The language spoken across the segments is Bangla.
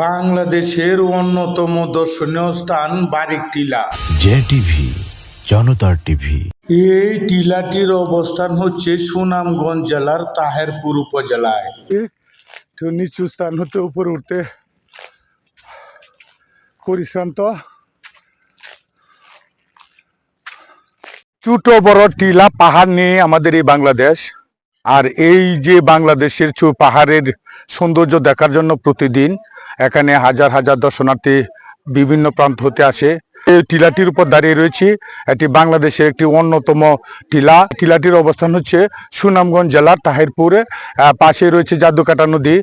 বাংলাদেশের অন্যতম দর্শনীয় স্থান বারিক টিলা। জে টিভি জনতার টিভি। এই টিলাটির অবস্থান হচ্ছে সুনামগঞ্জ জেলার তাহেরপুর উপজেলায়। তো নিচু স্থান হতে উপরে উঠতে পরিশ্রান্ত। ছোট বড় টিলা পাহাড় নিয়ে আমাদের এই বাংলাদেশ। আর এই যে বাংলাদেশের পাহাড়ের সৌন্দর্য দেখার জন্য প্রতিদিন এখানে হাজার হাজার দর্শনার্থী বিভিন্ন প্রান্ত হতে আসে। এই টিলাটির উপর দাঁড়িয়ে রয়েছি। এটি বাংলাদেশের একটি অন্যতম টিলা। টিলাটির অবস্থান হচ্ছে সুনামগঞ্জ জেলার তাহিরপুরে। পাশে রয়েছে জাদুকাটা নদী।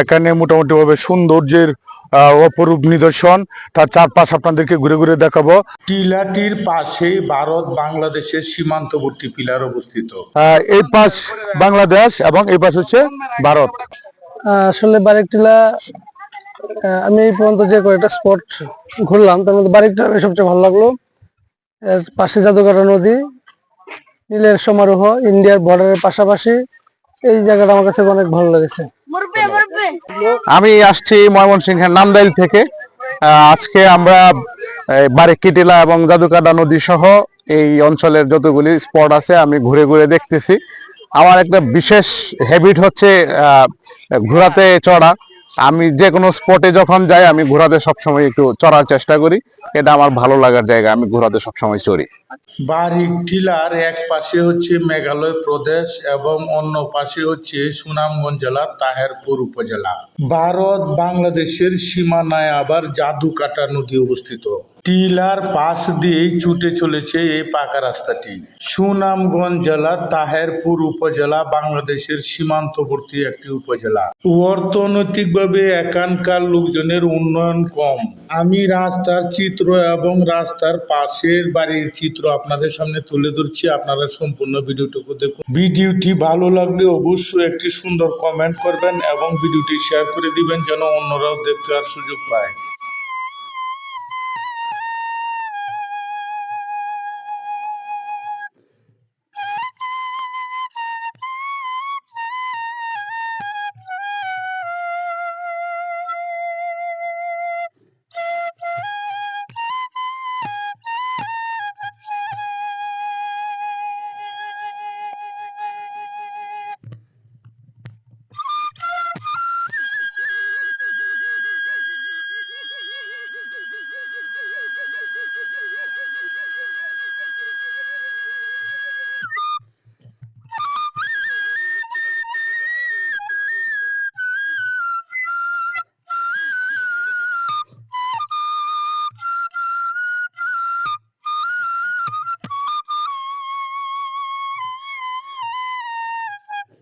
এখানে মোটামুটিভাবে সৌন্দর্যের আহ, অপরূপ নিদর্শন। তার চারপাশ আপনাদেরকে ঘুরে ঘুরে দেখাবো। টিলাটির পাশেই ভারত বাংলাদেশের সীমান্তবর্তী পিলার অবস্থিত। এই পাশ বাংলাদেশ এবং এই পাশ হচ্ছে ভারত। আহ, আসলে বারিকটিলা আহ, আমি এই পর্যন্ত যে কয়েকটা স্পট ঘুরলাম তার মধ্যে বারিকটিলা আমার সবচেয়ে ভালো লাগল। এর পাশে জাদুঘাটা নদী নীলের সমারোহ ইন্ডিয়ার বর্ডারের পাশাপাশি এই জায়গাটা আমার কাছে অনেক ভালো লেগেছে। আমি আসছি ময়মনসিংহের নান্দাইল থেকে। আহ, আজকে আমরা বারেকি টিলা এবং জাদুকাটা নদী সহ এই অঞ্চলের যতগুলি স্পট আছে আমি ঘুরে ঘুরে দেখতেছি। আমার একটা বিশেষ হ্যাবিট হচ্ছে আহ, ঘোরাতে চড়া। আমি যে কোনো স্পটে যখন যাই, আমি ঘোরাতে সবসময় একটু চড়ার চেষ্টা করি। এটা আমার ভালো লাগার জায়গা, আমি ঘোরাতে সবসময় চড়ি। বারিক টিলার এক পাশে হচ্ছে মেঘালয় প্রদেশ এবং অন্য পাশে হচ্ছে সুনামগঞ্জ জেলার তাহেরপুর উপজেলা। ভারত, বাংলাদেশের সীমানায় আবার জাদুকাটা নদী অবস্থিত। টিলার পাশ দিয়েই ছুটে চলেছে এই পাকা রাস্তাটি। সুনামগঞ্জ জেলার তাহেরপুর উপজেলা, বাংলাদেশের সীমান্তবর্তী একটি উপজেলা। অর্থনৈতিকভাবে এখানকার লোকজনের উন্নয়ন কম। আমি রাস্তার চিত্র এবং রাস্তার পাশের বাড়ির চিত্র আপনাদের সামনে তুলে ধরছি, আপনারা সম্পূর্ণ ভিডিওটুকু দেখুন। ভিডিওটি ভালো লাগলে অবশ্যই একটি সুন্দর কমেন্ট করবেন এবং ভিডিওটি শেয়ার করে দিবেন যেন অন্যরাও দেখতে আর সুযোগ পায়।